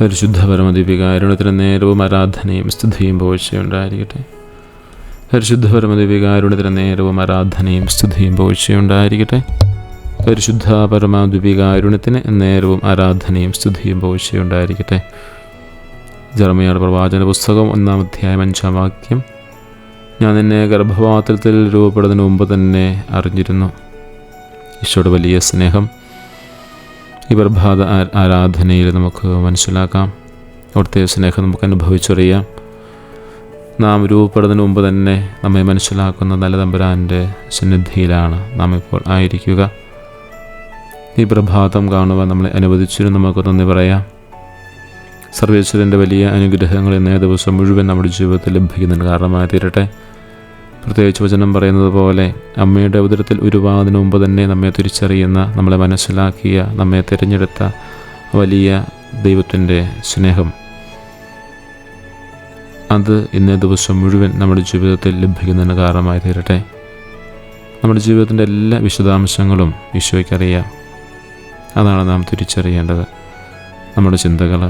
പരിശുദ്ധ പരമദീപിക അരുണത്തിന് നേരവും ആരാധനയും സ്തുതിയും പോഴ്ചയുണ്ടായിരിക്കട്ടെ പരിശുദ്ധ പരമദീപിക അരുണത്തിന് നേരവും ആരാധനയും സ്തുതിയും പോഴ്ചയുണ്ടായിരിക്കട്ടെ പരിശുദ്ധ പരമദിവികാരുണ്യത്തിന് നേരവും ആരാധനയും സ്തുതിയും പോഴ്ചയുണ്ടായിരിക്കട്ടെ ജർമ്മയുടെ പ്രവാചന പുസ്തകം ഒന്നാം അധ്യായം അഞ്ചാം വാക്യം. ഞാൻ നിന്നെ ഗർഭപാത്രത്തിൽ രൂപപ്പെടുന്നതിന് മുമ്പ് തന്നെ അറിഞ്ഞിരുന്നു. ഈശോയുടെ വലിയ സ്നേഹം ഈ പ്രഭാത ആരാധനയിൽ നമുക്ക് മനസ്സിലാക്കാം. അവിടുത്തെ സ്നേഹം നമുക്ക് അനുഭവിച്ചറിയാം. നാം രൂപപ്പെടുന്നതിന് മുമ്പ് തന്നെ നമ്മെ മനസ്സിലാക്കുന്ന നല്ല തമ്പുരാന്റെ സന്നിധിയിലാണ് നാം ഇപ്പോൾ ആയിരിക്കുക. ഈ പ്രഭാതം കാണുവാൻ നമ്മളെ അനുവദിച്ചിരുന്നു. നമുക്ക് നന്ദി പറയാം. സർവേശ്വരന്റെ വലിയ അനുഗ്രഹങ്ങൾ ഇന്നേ ദിവസം മുഴുവൻ നമ്മുടെ ജീവിതത്തിൽ ലഭിക്കുന്നതിന് കാരണമായി തീരട്ടെ. പ്രത്യേകിച്ച് വചനം പറയുന്നത് പോലെ അമ്മയുടെ ഉദരത്തിൽ ഉരുവാതിന് മുമ്പ് തന്നെ നമ്മെ തിരിച്ചറിയുന്ന നമ്മളെ മനസ്സിലാക്കിയ നമ്മെ തിരഞ്ഞെടുത്ത വലിയ ദൈവത്തിന്റെ സ്നേഹം. അത് ഇന്നേ ദിവസം മുഴുവൻ നമ്മുടെ ജീവിതത്തിൽ ലഭിക്കുന്നതിന് കാരണമായി തീരട്ടെ. നമ്മുടെ ജീവിതത്തിന്റെ എല്ലാ വിശദാംശങ്ങളും ഈശോയ്ക്കറിയാം അതാണ് നാം തിരിച്ചറിയേണ്ടത്. നമ്മുടെ ചിന്തകൾ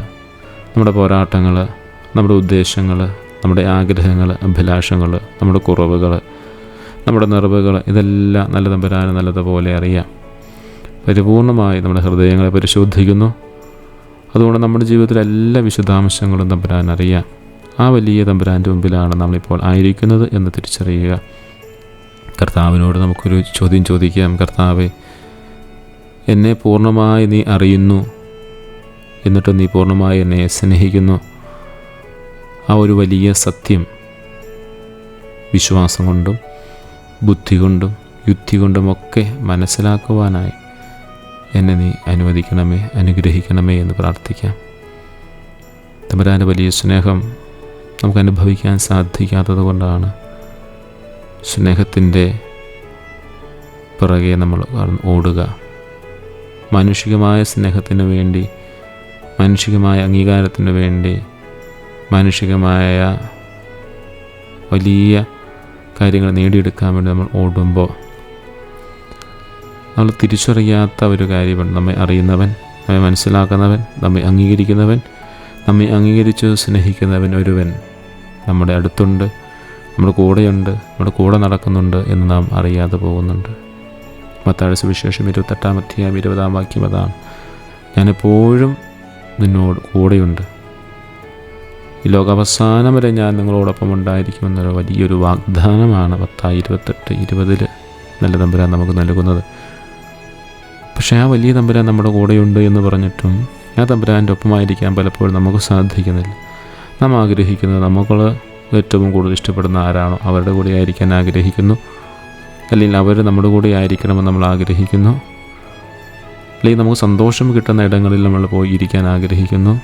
നമ്മുടെ പോരാട്ടങ്ങൾ നമ്മുടെ ഉദ്ദേശങ്ങൾ നമ്മുടെ ആഗ്രഹങ്ങൾ അഭിലാഷങ്ങൾ നമ്മുടെ കുറവുകൾ നമ്മുടെ നിറവുകൾ ഇതെല്ലാം നല്ല തമ്പുരാന് നല്ലതുപോലെ അറിയാം. പരിപൂർണമായി നമ്മുടെ ഹൃദയങ്ങളെ പരിശോധിക്കുന്നു. അതുകൊണ്ട് നമ്മുടെ ജീവിതത്തിലെ എല്ലാ വിശദാംശങ്ങളും തമ്പുരാൻ അറിയാം. ആ വലിയ തമ്പുരാന്റെ മുമ്പിലാണ് നമ്മളിപ്പോൾ ആയിരിക്കുന്നത് എന്ന് തിരിച്ചറിയുക. കർത്താവിനോട് നമുക്കൊരു ചോദ്യം ചോദിക്കാം. കർത്താവെ എന്നെ പൂർണമായി നീ അറിയുന്നു. എന്നിട്ട് നീ പൂർണമായി എന്നെ സ്നേഹിക്കുന്നു. ആ ഒരു വലിയ സത്യം വിശ്വാസം കൊണ്ടും ബുദ്ധി കൊണ്ടും യുക്തി കൊണ്ടുമൊക്കെ മനസ്സിലാക്കുവാനായി എന്നെ നീ അനുവദിക്കണമേ അനുഗ്രഹിക്കണമേ എന്ന് പ്രാർത്ഥിക്കാം. തമ്പരാന്റെ വലിയ സ്നേഹം നമുക്ക് അനുഭവിക്കാൻ സാധിക്കാത്തത് കൊണ്ടാണ് സ്നേഹത്തിന്റെ പിറകെ നമ്മൾ ഓടുക. മാനുഷികമായ സ്നേഹത്തിന് വേണ്ടി മാനുഷികമായ അംഗീകാരത്തിന് വേണ്ടി മാനുഷികമായ വലിയ കാര്യങ്ങൾ നേടിയെടുക്കാൻ വേണ്ടി നമ്മൾ ഓടുമ്പോൾ നമ്മൾ തിരിച്ചറിയാത്ത ഒരു കാര്യമാണ് നമ്മെ അറിയുന്നവൻ നമ്മെ മനസ്സിലാക്കുന്നവൻ നമ്മെ അംഗീകരിക്കുന്നവൻ നമ്മെ അംഗീകരിച്ച് സ്നേഹിക്കുന്നവൻ ഒരുവൻ നമ്മുടെ അടുത്തുണ്ട് നമ്മുടെ കൂടെയുണ്ട് നമ്മുടെ കൂടെ നടക്കുന്നുണ്ട് എന്ന് നാം അറിയാതെ പോകുന്നുണ്ട്. മത്താഴ സുവിശേഷം ഇരുപത്തെട്ടാം അധ്യായം ഇരുപതാം വാക്യം അതാണ്. ഞാനെപ്പോഴും നിന്നോട് കൂടെയുണ്ട്. ഈ ലോകാവസാനം വരെ ഞാൻ നിങ്ങളോടൊപ്പം ഉണ്ടായിരിക്കുമെന്നൊരു വലിയൊരു വാഗ്ദാനമാണ് പത്തായി ഇരുപത്തെട്ട് ഇരുപതിൽ നല്ല തമ്പുരാൻ നമുക്ക് നൽകുന്നത്. പക്ഷേ ആ വലിയ തമ്പുരാൻ നമ്മുടെ കൂടെയുണ്ട് എന്ന് പറഞ്ഞിട്ടും ആ തമ്പുരാന്റെ ഒപ്പമായിരിക്കാൻ പലപ്പോഴും നമുക്ക് സാധിക്കുന്നില്ല. നാം ആഗ്രഹിക്കുന്നത് നമുക്ക് ഏറ്റവും കൂടുതൽ ഇഷ്ടപ്പെടുന്ന ആരാണോ? അവരുടെ കൂടെ ആയിരിക്കാൻ ആഗ്രഹിക്കുന്നു. അല്ലെങ്കിൽ അവർ നമ്മുടെ കൂടെ ആയിരിക്കണമെന്ന് നമ്മൾ ആഗ്രഹിക്കുന്നു. അല്ലെങ്കിൽ നമുക്ക് സന്തോഷം കിട്ടുന്ന ഇടങ്ങളിൽ നമ്മൾ പോയി ഇരിക്കാൻ ആഗ്രഹിക്കുന്നു.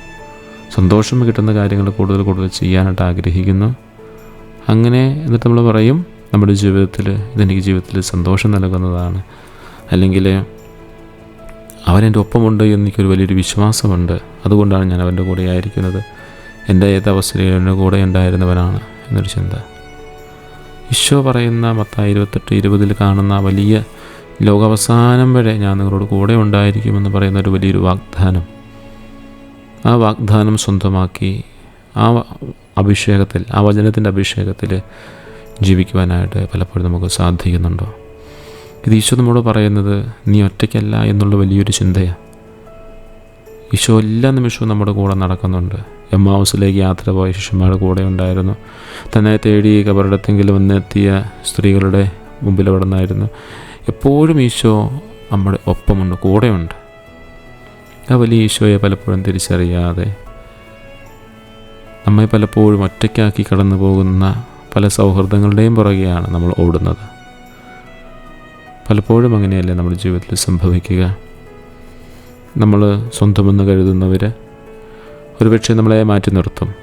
സന്തോഷം കിട്ടുന്ന കാര്യങ്ങൾ കൂടുതൽ കൂടുതൽ ചെയ്യാനായിട്ട് ആഗ്രഹിക്കുന്നു. അങ്ങനെ എന്നിട്ട് നമ്മൾ പറയും നമ്മുടെ ജീവിതത്തിൽ ഇതെനിക്ക് ജീവിതത്തിൽ സന്തോഷം നൽകുന്നതാണ്. അല്ലെങ്കിൽ അവനെന്റെ ഒപ്പമുണ്ട് എനിക്കൊരു വലിയൊരു വിശ്വാസമുണ്ട്. അതുകൊണ്ടാണ് ഞാൻ അവന്റെ കൂടെ ആയിരിക്കുന്നത്. എന്റെ ഏത് അവസ്ഥയിലും എന്റെ കൂടെ ഉണ്ടായിരുന്നവനാണ്. എന്നൊരു ചിന്ത. ഈശോ പറയുന്ന മത്തായി ഇരുപത്തെട്ട് ഇരുപതിൽ കാണുന്ന വലിയ ലോകാവസാനം വരെ ഞാൻ നിങ്ങളോട് കൂടെ ഉണ്ടായിരിക്കുമെന്ന് പറയുന്ന ഒരു വലിയൊരു വാഗ്ദാനം. ആ വാഗ്ദാനം സ്വന്തമാക്കി ആ അഭിഷേകത്തിൽ ആ വചനത്തിന്റെ അഭിഷേകത്തിൽ ജീവിക്കുവാനായിട്ട് പലപ്പോഴും നമുക്ക് സാധിക്കുന്നുണ്ടോ? ഇത് ഈശോ നമ്മോട് പറയുന്നത് നീ ഒറ്റയ്ക്കല്ല എന്നുള്ള വലിയൊരു ചിന്തയാണ് ഈശോ എല്ലാ നിമിഷവും നമ്മുടെ കൂടെ നടക്കുന്നുണ്ട്. എം ഹൗസിലേക്ക് യാത്ര പോയ ശിഷ്യന്മാരുടെ കൂടെ ഉണ്ടായിരുന്നു. തന്നെ തേടി കബറിടത്തെങ്കിലും വന്നെത്തിയ സ്ത്രീകളുടെ മുമ്പിൽ അവിടെ നിന്നായിരുന്നു. എപ്പോഴും ഈശോ നമ്മുടെ ഒപ്പമുണ്ട് കൂടെയുണ്ട്. ആ വലിയ ഈശോയെ പലപ്പോഴും തിരിച്ചറിയാതെ നമ്മെ പലപ്പോഴും ഒറ്റയ്ക്കാക്കി കടന്നു പോകുന്ന പല സൗഹൃദങ്ങളുടെയും പുറകെയാണ് നമ്മൾ ഓടുന്നത്. പലപ്പോഴും അങ്ങനെയല്ലേ നമ്മുടെ ജീവിതത്തിൽ സംഭവിക്കുക? നമ്മൾ സ്വന്തമെന്ന് കരുതുന്നവർ ഒരുപക്ഷെ നമ്മളെ മാറ്റി നിർത്തും.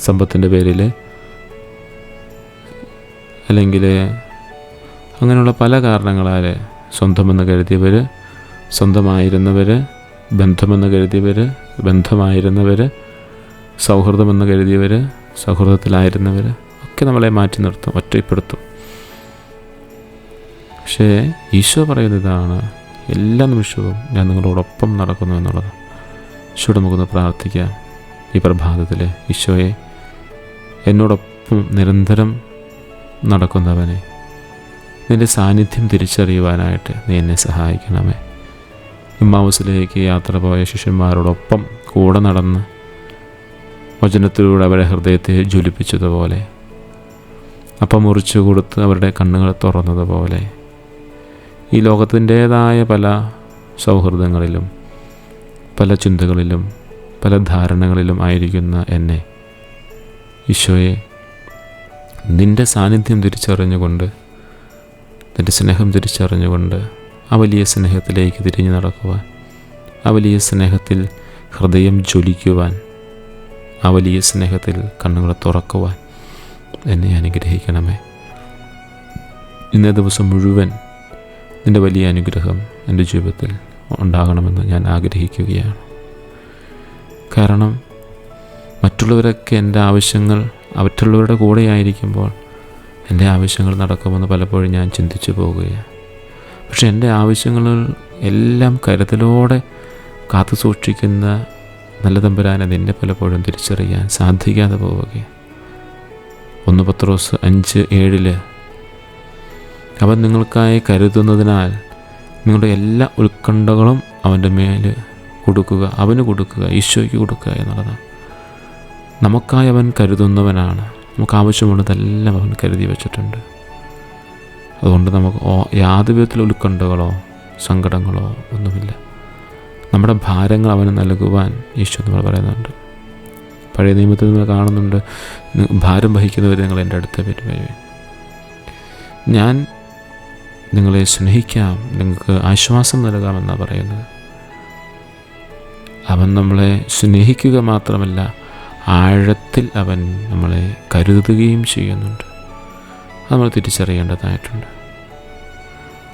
സമ്പത്തിന്റെ പേരിൽ അല്ലെങ്കിൽ അങ്ങനെയുള്ള പല കാരണങ്ങളാൽ സ്വന്തമെന്ന് കരുതിയവർ സ്വന്തമായിരുന്നവർ ബന്ധമെന്ന് കരുതിയവർ ബന്ധമായിരുന്നവർ സൗഹൃദമെന്ന് കരുതിയവർ സൗഹൃദത്തിലായിരുന്നവർ ഒക്കെ നമ്മളെ മാറ്റി നിർത്തും ഒറ്റപ്പെടുത്തും. പക്ഷേ ഈശോ പറയുന്ന ഇതാണ് എല്ലാ നിമിഷവും ഞാൻ നിങ്ങളോടൊപ്പം നടക്കുന്നു എന്നുള്ളത്. ഈശോയുടെ നമുക്കൊന്ന് പ്രാർത്ഥിക്കാം ഈ പ്രഭാതത്തിൽ ഈശോയെ എന്നോടൊപ്പം നിരന്തരം നടക്കുന്നവനെ നിന്റെ സാന്നിധ്യം തിരിച്ചറിയുവാനായിട്ട് നീ എന്നെ സഹായിക്കണമേ. ഇമ്മാവസിലേക്ക് യാത്ര പോയ ശിഷ്യന്മാരോടൊപ്പം കൂടെ നടന്ന് വചനത്തിലൂടെ അവരുടെ ഹൃദയത്തെ ജ്വലിപ്പിച്ചതുപോലെ അപ്പം മുറിച്ചു കൊടുത്ത് അവരുടെ കണ്ണുകൾ തുറന്നതുപോലെ ഈ ലോകത്തിന്റേതായ പല സൗഹൃദങ്ങളിലും പല ചിന്തകളിലും പല ധാരണകളിലും ആയിരിക്കുന്ന എന്നെ ഈശോയെ നിന്റെ സാന്നിധ്യം തിരിച്ചറിഞ്ഞുകൊണ്ട് നിന്റെ സ്നേഹം തിരിച്ചറിഞ്ഞുകൊണ്ട് ആ വലിയ സ്നേഹത്തിലേക്ക് തിരിഞ്ഞു നടക്കുവാൻ ആ വലിയ സ്നേഹത്തിൽ ഹൃദയം ജ്വലിക്കുവാൻ ആ വലിയ സ്നേഹത്തിൽ കണ്ണുകളെ തുറക്കുവാൻ എന്നെ അനുഗ്രഹിക്കണമേ. ഇന്നേ ദിവസം മുഴുവൻ നിന്റെ വലിയ അനുഗ്രഹം എന്റെ ജീവിതത്തിൽ ഉണ്ടാകണമെന്ന് ഞാൻ ആഗ്രഹിക്കുകയാണ്. കാരണം മറ്റുള്ളവരൊക്കെ എന്റെ ആവശ്യങ്ങൾ മറ്റുള്ളവരുടെ കൂടെ ആയിരിക്കുമ്പോൾ എന്റെ ആവശ്യങ്ങൾ നടക്കുമെന്ന് പലപ്പോഴും ഞാൻ ചിന്തിച്ചു പോവുകയാണ്. പക്ഷെ എന്റെ ആവശ്യങ്ങൾ എല്ലാം കരുതലോടെ കാത്തു സൂക്ഷിക്കുന്ന നല്ല തമ്പുരാനെ നിന്നെ പലപ്പോഴും തിരിച്ചറിയാൻ സാധിക്കാതെ പോവുകയാണ്. ഒന്ന് പത്രോസ് അഞ്ച് ഏഴിൽ അവൻ നിങ്ങൾക്കായി കരുതുന്നതിനാൽ നിങ്ങളുടെ എല്ലാ ഉത്കണ്ഠകളും അവന്റെ മേൽ കൊടുക്കുക അവന് കൊടുക്കുക ഈശോയ്ക്ക് കൊടുക്കുക എന്നുള്ളതാണ്. നമുക്കായി അവൻ കരുതുന്നവനാണ്. നമുക്ക് ആവശ്യമുള്ളതെല്ലാം അവൻ കരുതി വച്ചിട്ടുണ്ട്. അതുകൊണ്ട് നമുക്ക് യാതൊരു വിധത്തിലുള്ള ഉത്കണ്ഠകളോ സങ്കടങ്ങളോ ഒന്നുമില്ല. നമ്മുടെ ഭാരങ്ങൾ അവന് നൽകുവാൻ ഈശോ നമ്മൾ പറയുന്നുണ്ട്. പഴയ നിയമത്തിൽ നിങ്ങൾ കാണുന്നുണ്ട് ഭാരം വഹിക്കുന്നവർ നിങ്ങൾ എന്റെ അടുത്ത് വരുവേ. ഞാൻ നിങ്ങളെ സ്നേഹിക്കാം നിങ്ങൾക്ക് ആശ്വാസം നൽകാമെന്നാണ് പറയുന്നത്. അവൻ നമ്മളെ സ്നേഹിക്കുക മാത്രമല്ല ആഴത്തിൽ അവൻ നമ്മളെ കരുതുകയും ചെയ്യുന്നുണ്ട്. നമ്മൾ തിരിച്ചറിയേണ്ടതായിട്ടുണ്ട്.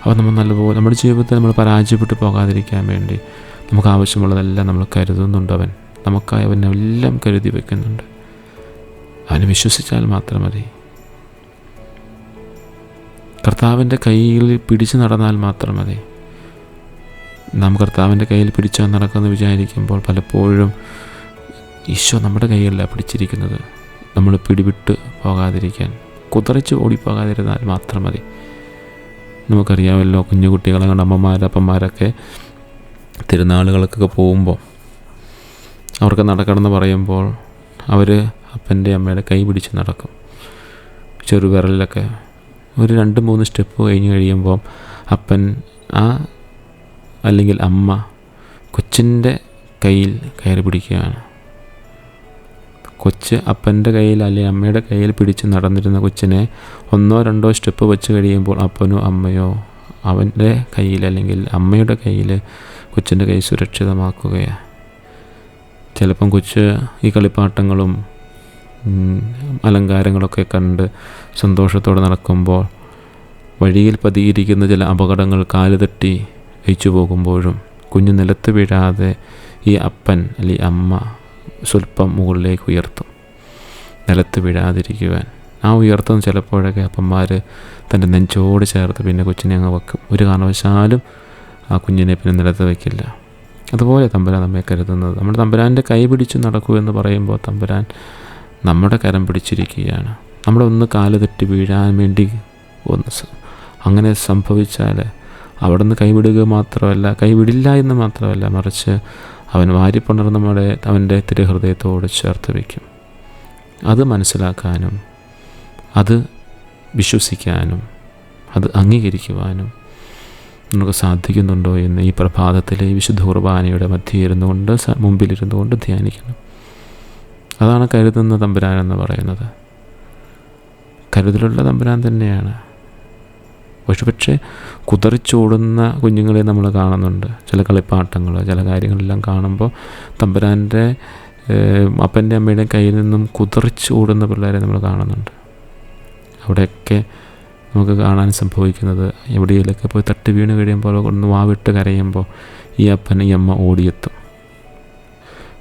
അപ്പോൾ നമ്മൾ നല്ലപോലെ നമ്മുടെ ജീവിതത്തിൽ നമ്മൾ പരാജയപ്പെട്ടു പോകാതിരിക്കാൻ വേണ്ടി നമുക്ക് ആവശ്യമുള്ളതെല്ലാം നമ്മൾ കരുതുന്നുണ്ട് അവൻ. നമുക്കായി അവൻ എല്ലാം കരുതി വെക്കുന്നുണ്ട്. അവനെ വിശ്വസിച്ചാൽ മാത്രം മതി. കർത്താവിന്റെ കയ്യിൽ പിടിച്ചു നടന്നാൽ മാത്രം മതി. നാം കർത്താവിന്റെ കയ്യിൽ പിടിച്ചാൽ നടക്കുമെന്ന് വിചാരിക്കുമ്പോൾ പലപ്പോഴും ഈശോ നമ്മുടെ കയ്യിലല്ല പിടിച്ചിരിക്കുന്നത്. നമ്മൾ പിടിവിട്ട് പോകാതിരിക്കാൻ. കുതറിച്ച് ഓടിപ്പോകാതിരുന്നാൽ മാത്രം മതി. നമുക്കറിയാമല്ലോ കുഞ്ഞു കുട്ടികളെ കണ്ട അമ്മമാർ അപ്പന്മാരൊക്കെ തിരുനാളുകൾക്കൊക്കെ പോകുമ്പോൾ അവർക്ക് നടക്കണമെന്ന് പറയുമ്പോൾ അവർ അപ്പന്റെ അമ്മയുടെ കൈ പിടിച്ച് നടക്കും. ചെറുവിരലിലൊക്കെ ഒരു രണ്ട് മൂന്ന് സ്റ്റെപ്പ് കഴിഞ്ഞ് കഴിയുമ്പോൾ അപ്പൻ ആ അല്ലെങ്കിൽ അമ്മ കൊച്ചിന്റെ കയ്യിൽ കയറി പിടിക്കുകയാണ്. കൊച്ച് അപ്പന്റെ കയ്യിൽ അല്ലെങ്കിൽ അമ്മയുടെ കയ്യിൽ പിടിച്ച് നടന്നിരുന്ന കൊച്ചിനെ ഒന്നോ രണ്ടോ സ്റ്റെപ്പ് വെച്ച് കഴിയുമ്പോൾ അപ്പനോ അമ്മയോ അവന്റെ കയ്യിൽ അല്ലെങ്കിൽ അമ്മയുടെ കയ്യിൽ കൊച്ചിന്റെ കൈ സുരക്ഷിതമാക്കുകയാണ് ചിലപ്പം കൊച്ച് ഈ കളിപ്പാട്ടങ്ങളും അലങ്കാരങ്ങളൊക്കെ കണ്ട് സന്തോഷത്തോടെ നടക്കുമ്പോൾ വഴിയിൽ പതിയിരിക്കുന്ന ചില അപകടങ്ങൾ കാൽ തട്ടി അയച്ചു പോകുമ്പോഴും കുഞ്ഞ് നിലത്ത് വീഴാതെ ഈ അപ്പൻ അല്ലെങ്കിൽ അമ്മ സ്വല്പം മുകളിലേക്ക് ഉയർത്തും. നിലത്ത് വീഴാതിരിക്കുവാൻ. ആ ഉയർത്തും ചിലപ്പോഴൊക്കെ അപ്പന്മാർ തന്റെ നെഞ്ചോട് ചേർത്ത് പിന്നെ കൊച്ചിനെ അങ്ങ് വെക്കും. ഒരു കാരണവശാലും ആ കുഞ്ഞിനെ പിന്നെ നിലത്ത് വയ്ക്കില്ല അതുപോലെ തമ്പുരാൻ നമ്മെ കരുതുന്നത്. നമ്മുടെ തമ്പുരാന്റെ കൈ പിടിച്ച് നടക്കൂ എന്ന് പറയുമ്പോൾ തമ്പുരാൻ നമ്മുടെ കരം പിടിച്ചിരിക്കുകയാണ്. നമ്മുടെ ഒന്ന് കാൽ തെറ്റി വീഴാൻ വേണ്ടി ഒന്ന് അങ്ങനെ സംഭവിച്ചാൽ അവിടെ നിന്ന് കൈവിടുക മാത്രമല്ല കൈവിടില്ല എന്ന് മാത്രമല്ല മറിച്ച് അവൻ വാരിപ്പുണർന്ന് നമ്മുടെ അവന്റെ തിരുഹൃദയത്തോട് ചേർത്ത് വയ്ക്കും. അത് മനസ്സിലാക്കാനും അത് വിശ്വസിക്കാനും അത് അംഗീകരിക്കുവാനും നമുക്ക് സാധിക്കുന്നുണ്ടോ എന്ന് ഈ പ്രഭാതത്തിലെ വിശുദ്ധ കുർബാനയുടെ മധ്യേ ഇരുന്നുകൊണ്ട് മുമ്പിലിരുന്നുകൊണ്ട് ധ്യാനിക്കണം അതാണ് കരുതുന്ന തമ്പുരാൻ എന്ന് പറയുന്നത്. കരുതലുള്ള തമ്പുരാൻ തന്നെയാണ്. പക്ഷെ പക്ഷേ കുതറിച്ചോടുന്ന കുഞ്ഞുങ്ങളെ നമ്മൾ കാണുന്നുണ്ട്. ചില കളിപ്പാട്ടങ്ങൾ ചില കാര്യങ്ങളെല്ലാം കാണുമ്പോൾ തമ്പുരാന്റെ അപ്പന്റെ അമ്മയുടെ കയ്യിൽ നിന്നും കുതറിച്ചോടുന്ന പിള്ളേരെ നമ്മൾ കാണുന്നുണ്ട്. അവിടെയൊക്കെ നമുക്ക് കാണാൻ സംഭവിക്കുന്നത് എവിടെയെങ്കിലൊക്കെ പോയി തട്ടി വീണ് കഴിയുമ്പോൾ ഒന്ന് വാവിട്ട് കരയുമ്പോൾ ഈ അപ്പൻ ഈ അമ്മ ഓടിയെത്തും.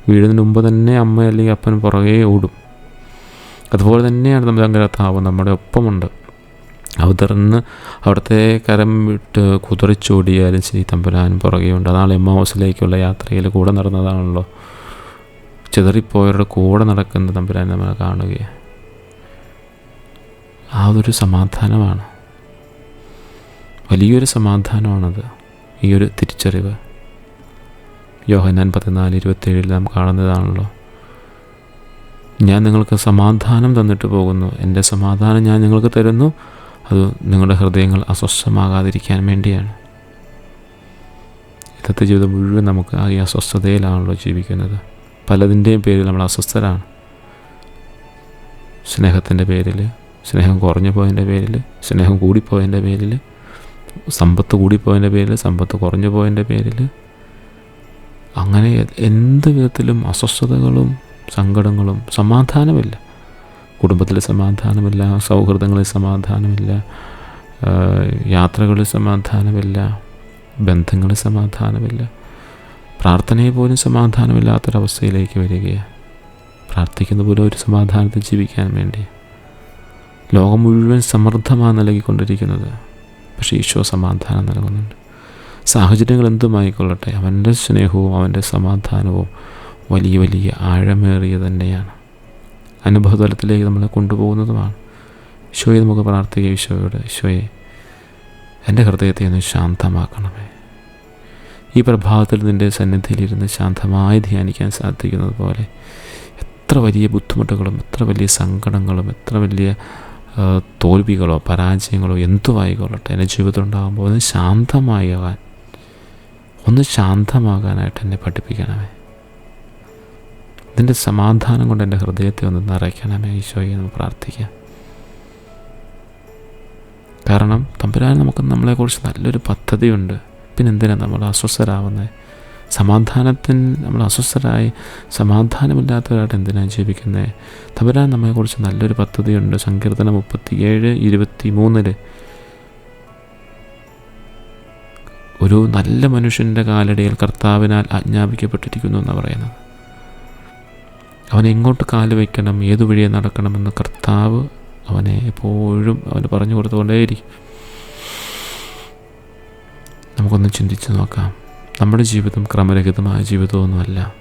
വീഴുന്നതിന് മുമ്പ് തന്നെ അമ്മ അല്ലെങ്കിൽ അപ്പൻ പുറകെ ഓടും. അതുപോലെ തന്നെയാണ് നമ്മുടെ കർത്താവ് നമ്മുടെ ഒപ്പമുണ്ട്. അവതർന്ന് അവിടുത്തെ കരം വിട്ട് കുതിറിച്ചോടിയാലും ശരി തമ്പുരാൻ പുറകെയുണ്ട് അതാണ് എം ഹൗസിലേക്കുള്ള യാത്രയിൽ കൂടെ നടന്നതാണല്ലോ. ചിതറിപ്പോയവരുടെ കൂടെ നടക്കുന്ന തമ്പുരാൻ നമ്മൾ കാണുകയാണ് ആ ഒരു സമാധാനമാണ്. വലിയൊരു സമാധാനമാണത്. ഈ ഒരു തിരിച്ചറിവ്. യോഹന്നാൻ പതിനാല് ഇരുപത്തേഴിൽ നാം കാണുന്നതാണല്ലോ. ഞാൻ നിങ്ങൾക്ക് സമാധാനം തന്നിട്ട് പോകുന്നു. എന്റെ സമാധാനം ഞാൻ നിങ്ങൾക്ക് തരുന്നു. അത് നിങ്ങളുടെ ഹൃദയങ്ങൾ അസ്വസ്ഥമാകാതിരിക്കാൻ വേണ്ടിയാണ്. ഇന്നത്തെ ജീവിതം മുഴുവൻ നമുക്ക് ആ ഈ അസ്വസ്ഥതയിലാണല്ലോ ജീവിക്കുന്നത്. പലതിന്റെയും പേരിൽ നമ്മൾ അസ്വസ്ഥരാണ്. സ്നേഹത്തിന്റെ പേരിൽ സ്നേഹം കുറഞ്ഞു പോയതിന്റെ പേരിൽ സ്നേഹം കൂടിപ്പോയതിന്റെ പേരിൽ സമ്പത്ത് കൂടിപ്പോയതിന്റെ പേരിൽ സമ്പത്ത് കുറഞ്ഞു പോയതിന്റെ പേരിൽ. അങ്ങനെ എന്ത് വിധത്തിലും അസ്വസ്ഥതകളും സങ്കടങ്ങളും സമാധാനമില്ല. കുടുംബത്തിൽ സമാധാനമില്ല സൗഹൃദങ്ങളിൽ സമാധാനമില്ല യാത്രകളിൽ സമാധാനമില്ല ബന്ധങ്ങളിൽ സമാധാനമില്ല. പ്രാർത്ഥനയെ പോലും സമാധാനമില്ലാത്തൊരവസ്ഥയിലേക്ക് വരികയാണ് പ്രാർത്ഥിക്കുന്ന പോലും ഒരു സമാധാനത്തിൽ ജീവിക്കാൻ വേണ്ടി. ലോകം മുഴുവൻ സമൃദ്ധമാണ് നൽകിക്കൊണ്ടിരിക്കുന്നത്. പക്ഷേ ഈശോ സമാധാനം നൽകുന്നുണ്ട്. സാഹചര്യങ്ങൾ എന്തുമായിക്കൊള്ളട്ടെ? അവന്റെ സ്നേഹവും അവന്റെ സമാധാനവും വലിയ വലിയ ആഴമേറിയ തന്നെയാണ് അനുഭവതലത്തിലേക്ക് നമ്മളെ കൊണ്ടുപോകുന്നതുമാണ്. ഈശോയെ നമുക്ക് പ്രാർത്ഥിക്കുക ഈശോയോട് ഈശോയെ എന്റെ ഹൃദയത്തെ ഒന്ന് ശാന്തമാക്കണമേ. ഈ പ്രഭാതത്തിൽ നിന്റെ സന്നിധിയിലിരുന്ന് ശാന്തമായി ധ്യാനിക്കാൻ സാധിക്കുന്നത് പോലെ എത്ര വലിയ ബുദ്ധിമുട്ടുകളും എത്ര വലിയ സങ്കടങ്ങളും എത്ര വലിയ തോൽവികളോ പരാജയങ്ങളോ എന്തുമായിക്കൊള്ളട്ടെ എന്റെ ജീവിതത്തിൽ ഉണ്ടാകുമ്പോൾ ഒന്ന് ശാന്തമാകാൻ ഒന്ന് ശാന്തമാകാനായിട്ട് എന്നെ പഠിപ്പിക്കണമേ. ഇതിന്റെ സമാധാനം കൊണ്ട് എന്റെ ഹൃദയത്തെ ഒന്ന് നിറയ്ക്കണമേ ഈശോയെ എന്ന് പ്രാർത്ഥിക്കാം. കാരണം തമ്പുരാൻ നമുക്ക് നമ്മളെക്കുറിച്ച് നല്ലൊരു പദ്ധതിയുണ്ട്. പിന്നെ എന്തിനാണ് നമ്മൾ അസ്വസ്ഥരാവുന്നത്? സമാധാനത്തിന് നമ്മൾ അസ്വസ്ഥരായി സമാധാനമില്ലാത്തവരായിട്ട് എന്തിനാണ് ജീവിക്കുന്നത് തമ്പുരാൻ നമ്മളെക്കുറിച്ച് നല്ലൊരു പദ്ധതിയുണ്ട്. സങ്കീർത്തനം മുപ്പത്തിയേഴ് ഇരുപത്തി മൂന്നിൽ ഒരു നല്ല മനുഷ്യന്റെ കാലടിയിൽ കർത്താവിനാൽ ആജ്ഞാപിക്കപ്പെട്ടിരിക്കുന്നു എന്നാണ് പറയുന്നത്. അവൻ എങ്ങോട്ട് കാൽ വയ്ക്കണം ഏതു വഴിയെ നടക്കണമെന്ന് കർത്താവ് അവനെ എപ്പോഴും അവന് പറഞ്ഞു കൊടുത്തുകൊണ്ടേയിരിക്കും. നമുക്കൊന്ന് ചിന്തിച്ച് നോക്കാം. നമ്മുടെ ജീവിതം ക്രമരഹിതമായ ജീവിതമൊന്നുമല്ല.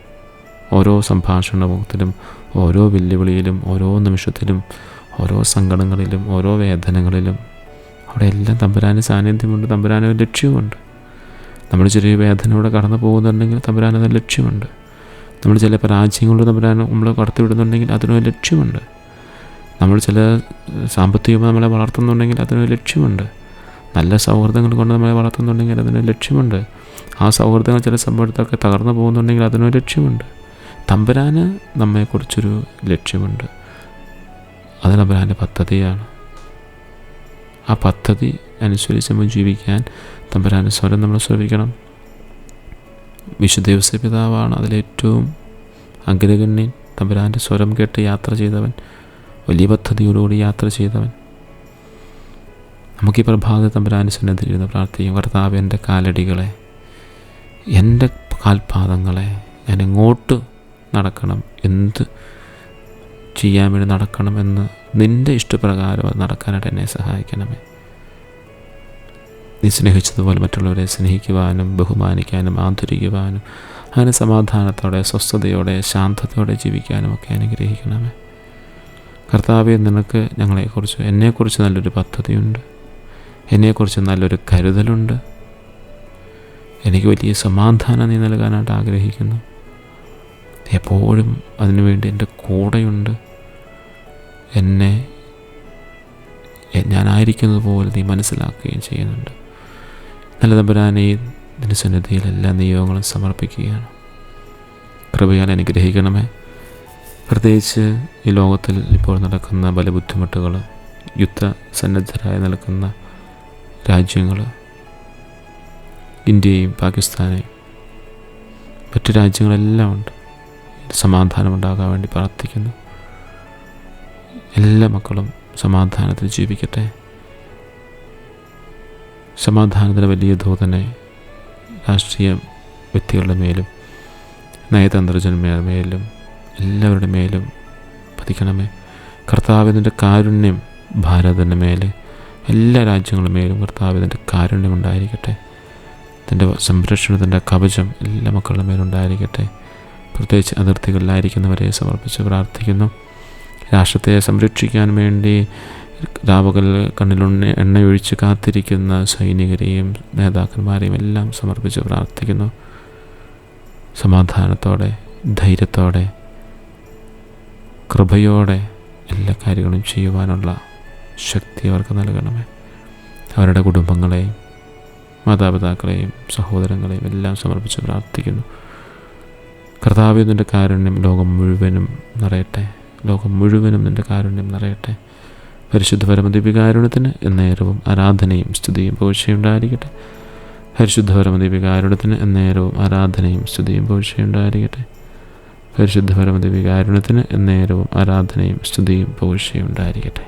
ഓരോ സംഭാഷണത്തിലും ഓരോ വെല്ലുവിളിയിലും ഓരോ നിമിഷത്തിലും ഓരോ സങ്കടങ്ങളിലും ഓരോ വേദനകളിലും അവിടെ എല്ലാം തമ്പുരാന് സാന്നിധ്യമുണ്ട് തമ്പുരാനൊരു ലക്ഷ്യമുണ്ട് നമ്മൾ ചെറിയ വേദനയോടെ കടന്നു പോകുന്നുണ്ടെങ്കിൽ തമ്പുരാനൊരു ലക്ഷ്യമുണ്ട്. നമ്മൾ ചില പരാജയങ്ങൾ തമ്പുരാൻ നമ്മൾ കടത്തിവിടുന്നുണ്ടെങ്കിൽ അതിനൊരു ലക്ഷ്യമുണ്ട്. നമ്മൾ ചില സാമ്പത്തികമായി നമ്മളെ വളർത്തുന്നുണ്ടെങ്കിൽ അതിനൊരു ലക്ഷ്യമുണ്ട്. നല്ല സൗഹൃദങ്ങൾ കൊണ്ട് നമ്മളെ വളർത്തുന്നുണ്ടെങ്കിൽ അതിനൊരു ലക്ഷ്യമുണ്ട്. ആ സൗഹൃദങ്ങൾ ചില സംഭവത്തൊക്കെ തകർന്നു പോകുന്നുണ്ടെങ്കിൽ അതിനൊരു ലക്ഷ്യമുണ്ട്. തമ്പുരാന് നമ്മെക്കുറിച്ചൊരു ലക്ഷ്യമുണ്ട്. അത് തമ്പുരാന്റെ പദ്ധതിയാണ്. ആ പദ്ധതി അനുസരിച്ച് നമ്മൾ ജീവിക്കാൻ തമ്പുരാന്റെ സ്വരം നമ്മൾ ശ്രമിക്കണം. വിശുദ്ധ പിതാവാണ് അതിലേറ്റവും അഗ്രഗണ്യൻ. തമ്പുരാന്റെ സ്വരം കേട്ട് യാത്ര ചെയ്തവൻ വലിയ പദ്ധതിയോടുകൂടി യാത്ര ചെയ്തവൻ. നമുക്ക് ഈ പ്രഭാത തമ്പുരാന്റെ സന്നദ്ധിയിരുന്ന് പ്രാർത്ഥിക്കും. കർത്താവ് എന്റെ കാലടികളെ എന്റെ കാൽപാദങ്ങളെ ഞാൻ എങ്ങോട്ട് നടക്കണം എന്ത് ചെയ്യാൻ വേണ്ടി നടക്കണമെന്ന് നിന്റെ ഇഷ്ടപ്രകാരം അത് നടക്കാനായിട്ട് എന്നെ സഹായിക്കണമേ. നീ സ്നേഹിച്ചതുപോലെ മറ്റുള്ളവരെ സ്നേഹിക്കുവാനും ബഹുമാനിക്കാനും ആദരിക്കുവാനും അങ്ങനെ സമാധാനത്തോടെ സ്വസ്ഥതയോടെ ശാന്തതയോടെ ജീവിക്കാനും ഒക്കെ അനുഗ്രഹിക്കണമേ. കർത്താവെ നിനക്ക് ഞങ്ങളെക്കുറിച്ച് എന്നെക്കുറിച്ച് നല്ലൊരു പദ്ധതിയുണ്ട്. എന്നെക്കുറിച്ച് നല്ലൊരു കരുതലുണ്ട്. എനിക്ക് വലിയ സമാധാനം നീ നൽകാനായിട്ട് ആഗ്രഹിക്കുന്നു. എപ്പോഴും അതിനുവേണ്ടി എന്റെ കൂടെയുണ്ട്. എന്നെ ഞാനായിരിക്കുന്നത് പോലെ നീ മനസ്സിലാക്കുകയും ചെയ്യുന്നുണ്ട്. നല്ല തമ്പുരാനെ നിന്റെ സന്നിധിയിൽ എല്ലാ നിയോഗങ്ങളും സമർപ്പിക്കുകയാണ്. കൃപയാൽ അനുഗ്രഹിക്കണമേ. പ്രത്യേകിച്ച് ഈ ലോകത്തിൽ ഇപ്പോൾ നടക്കുന്ന പല ബുദ്ധിമുട്ടുകൾ യുദ്ധ സന്നദ്ധരായി നിൽക്കുന്ന രാജ്യങ്ങൾ ഇന്ത്യയും പാകിസ്ഥാനെയും മറ്റു രാജ്യങ്ങളെല്ലാം ഉണ്ട്. സമാധാനമുണ്ടാകാൻ വേണ്ടി പ്രാർത്ഥിക്കുന്നു. എല്ലാ മക്കളും സമാധാനത്തിൽ ജീവിക്കട്ടെ. സമാധാനത്തിന്റെ വലിയ ദൂതനെ രാഷ്ട്രീയ വ്യക്തികളുടെ മേലും നയതന്ത്രജ്ഞന്മാരുടെ മേലും എല്ലാവരുടെ മേലും പതിക്കണമേ. കർത്താവിന്റെ കാരുണ്യം ഭാരതത്തിന്റെ മേലെ എല്ലാ രാജ്യങ്ങളുടെ മേലും കർത്താവിന്റെ കാരുണ്യം ഉണ്ടായിരിക്കട്ടെ. തന്റെ സംരക്ഷണത്തിന്റെ കവചം എല്ലാ മക്കളുടെ മേലുണ്ടായിരിക്കട്ടെ പ്രത്യേകിച്ച് അതിർത്തികളിലായിരിക്കുന്നവരെ സമർപ്പിച്ച് പ്രാർത്ഥിക്കുന്നു. രാഷ്ട്രത്തെ സംരക്ഷിക്കാൻ വേണ്ടി രാവുകൾ കണ്ണിലുണ്ണി എണ്ണയൊഴിച്ച് കാത്തിരിക്കുന്ന സൈനികരെയും നേതാക്കന്മാരെയും എല്ലാം സമർപ്പിച്ച് പ്രാർത്ഥിക്കുന്നു. സമാധാനത്തോടെ ധൈര്യത്തോടെ കൃപയോടെ എല്ലാ കാര്യങ്ങളും ചെയ്യുവാനുള്ള ശക്തി അവർക്ക് നൽകണമേ. അവരുടെ കുടുംബങ്ങളെയും മാതാപിതാക്കളെയും സഹോദരങ്ങളെയും എല്ലാം സമർപ്പിച്ച് പ്രാർത്ഥിക്കുന്നു. കർത്താവ് നിന്റെ കാരുണ്യം ലോകം മുഴുവനും നിറയട്ടെ. ലോകം മുഴുവനും നിന്റെ കാരുണ്യം നിറയട്ടെ. പരിശുദ്ധ പരമദീപികാരുണത്തിന് എന്നേരവും ആരാധനയും സ്തുതിയും പോഴ്ചയുണ്ടായിരിക്കട്ടെ പരിശുദ്ധ പരമദീപികാരുണത്തിന് എന്നേരവും ആരാധനയും സ്തുതിയും പോഴ്ചയുണ്ടായിരിക്കട്ടെ പരിശുദ്ധ പരമദീപികാരുണത്തിന് എന്നേരവും ആരാധനയും സ്തുതിയും പോഴ്ചയുണ്ടായിരിക്കട്ടെ